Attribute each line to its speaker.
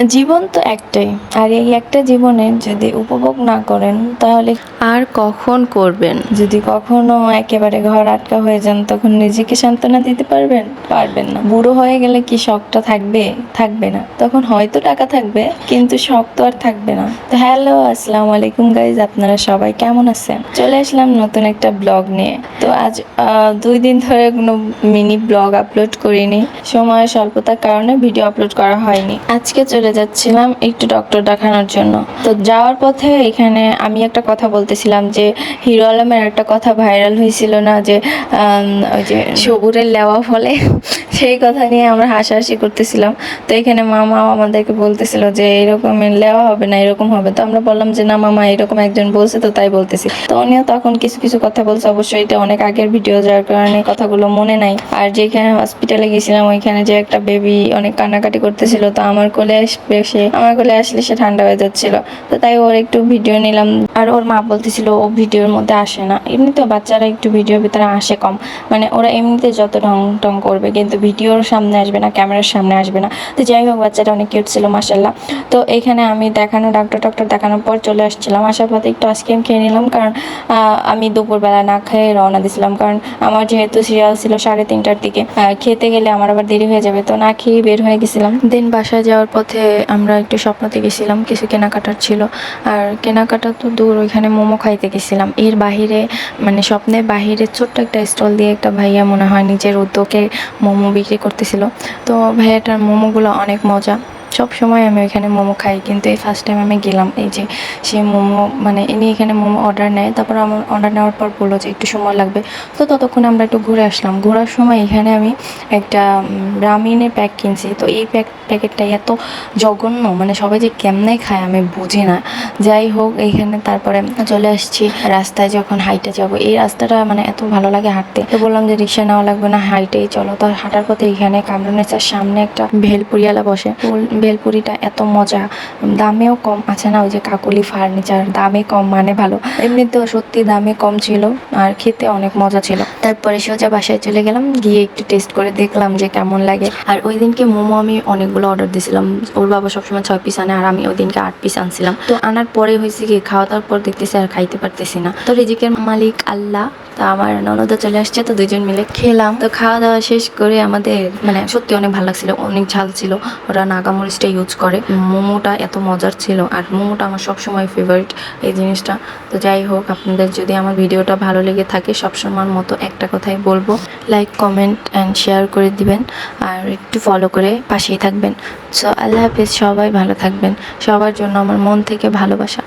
Speaker 1: জীবন তো একটাই আর এই একটা জীবনে যদি উপভোগ না করেন তাহলে
Speaker 2: আর কখন করবেন?
Speaker 1: যদি কখনো একেবারে ঘর আটকা হয়ে যান তখন নিজেকে সান্ত্বনা দিতে পারবেন? পারবেন না। বুড়ো হয়ে গেলে কি শখটা থাকবে? থাকবে না। তখন হয়তো টাকা থাকবে কিন্তু শখ তো আর থাকবে না। তো হ্যালো আসসালামু আলাইকুম গাইজ আপনারা সবাই কেমন আছেন? চলে আসলাম নতুন একটা ব্লগ নিয়ে। তো আজ দুই দিন ধরে কোনো মিনি ব্লগ আপলোড করিনি। সময় স্বল্পতার কারণে ভিডিও আপলোড করা হয়নি। আজকে চলে যাচ্ছিলাম একটু ডক্টর দেখানোর জন্য। তো যাওয়ার পথে এখানে আমি একটা কথা বলতেছিলাম যে, হিরো আলমের একটা কথা ভাইরাল হয়েছিল না যে ওই যে, সবুরের লেওয়া ফলে? সেই কথা নিয়ে আমরা হাসাহাসি করতেছিলাম। তো এখানে মামাও আমাদেরকে বলতেছিল যে, এরকম লেওয়া হবে না, এরকম হবে। তো আমরা বললাম যে, না মামা, এরকম একজন বলছে তো তাই বলতেছি। তো উনিও তখন কিছু কিছু কথা বলছে। অবশ্যই এটা অনেক আগের ভিডিও, যার কারণে কথাগুলো মনে নাই। আর যেখানে হসপিটালে গেছিলাম, ওইখানে যে একটা বেবি অনেক কান্নাকাটি করতেছিল, তো আমার কোলে আসবে সে, আমার কোলে আসলে সে ঠান্ডা হয়ে যাচ্ছিল। তো তাই ওর একটু ভিডিও নিলাম। আর ওর মা বলতেছিল, ও ভিডিওর মধ্যে আসে না। এমনিতেও বাচ্চারা একটু ভিডিওর ভিতরে আসে কম। মানে ওরা এমনিতে যত ঢং টং করবে, কিন্তু ভিডিওর সামনে আসবে না, ক্যামেরার সামনে আসবে না। তো যাই হোক, বাচ্চাটা অনেক কিউট ছিল মাসাল্লাহ তো এখানে আমি দেখানো, ডাক্তার টাক্তার দেখানোর পর চলে আসছিলাম। আসার পথে একটু আইসক্রিম খেয়ে নিলাম, কারণ আমি দুপুরবেলা না খেয়ে রওনা দিছিলাম। কারণ আমার যেহেতু সিরিয়াল ছিল সাড়ে তিনটার দিকে খেতে গেলে আমার আবার দেরি হয়ে যাবে। তো না খেয়ে বের হয়ে গেছিলাম। দিন বাসায় যাওয়ার পথে আমরা একটু স্বপ্নতে গেছিলাম, কিছু কেনাকাটার ছিল। আর কেনাকাটা তো দূর, ওইখানে মোমো খাইতে গেছিলাম। এর বাহিরে মানে স্বপ্নের বাহিরে ছোট্ট একটা স্টল দিয়ে একটা ভাইয়া মনে হয় নিজের উদ্যোগে মোমো বিক্রি করতেছিল। তো ভাইয়াটার মোমোগুলো অনেক মজা। সব সময় আমি ওইখানে মোমো খাই, কিন্তু এই ফার্স্ট টাইম আমি গেলাম এই যে সে মোমো মানে ইনি এখানে মোমো অর্ডার নেয়, তারপর আমার অর্ডার নেওয়ার পর বলল যে একটু সময় লাগবে। তো ততক্ষণ আমরা একটু ঘুরে আসলাম। ঘোরার সময় এখানে আমি একটা ব্রামিনের প্যাক কিনছি। তো এই প্যাক প্যাকেটটা এত জঘন্য মানে সবাই যে কেমনে খায় আমি বুঝি না। যাই হোক, এইখানে তারপরে চলে আসছি রাস্তায় যখন হাইটে যাব। এই রাস্তাটা মানে এত ভালো লাগে হাঁটতে। তো বললাম যে রিক্সা নেওয়া লাগবে না, হাইটেই চলো। তো হাঁটার পথে এখানে কামরানেচার সামনে একটা ভেলপুরিওয়ালা বসে। ভেলপুরিটা এত মজা। দামেও কম আছে না, ওই যে কাকুলি ফার্নিচার দামে কম মানে ভালো। এমনিতেও সত্যি দামে কম ছিল আর খেতে অনেক মজা ছিল। তারপরে সোজা বাসায় চলে গেলাম, গিয়ে একটু টেস্ট করে দেখলাম যে কেমন লাগে। আর ওই দিনকে মোমো আমি অনেকগুলো অর্ডার দিয়েছিলাম ওর বাবা সবসময় ছয় পিস আনে আর আমি ওই দিনকে আট পিস আনছিলাম। তো আনার পরে হয়েছে কি, খাওয়া দাওয়ার পর দেখতেছি আর খাইতে পারতেছি না। তো রিজিকের মালিক আল্লাহ, তা আমার ননদও চলে আসছে, তো দুজন মিলে খেলাম। তো খাওয়া দাওয়া শেষ করে আমাদের মানে সত্যি অনেক ভালো লাগছিল, অনেক ঝাল ছিল। ওরা নাগামরিচটা ইউজ করে। মোমোটা এত মজার ছিল, আর মোমোটা আমার সবসময় ফেভারিট এই জিনিসটা। তো যাই হোক, আপনাদের যদি আমার ভিডিওটা ভালো লেগে থাকে, সবসময়ের মতো একটা কথাই বলব। লাইক কমেন্ট অ্যান্ড শেয়ার করে দিবেন, আর একটু ফলো করে পাশেই থাকবেন। সো আল্লাহ হাফিজ, সবাই ভালো থাকবেন। সবার জন্য আমার মন থেকে ভালোবাসা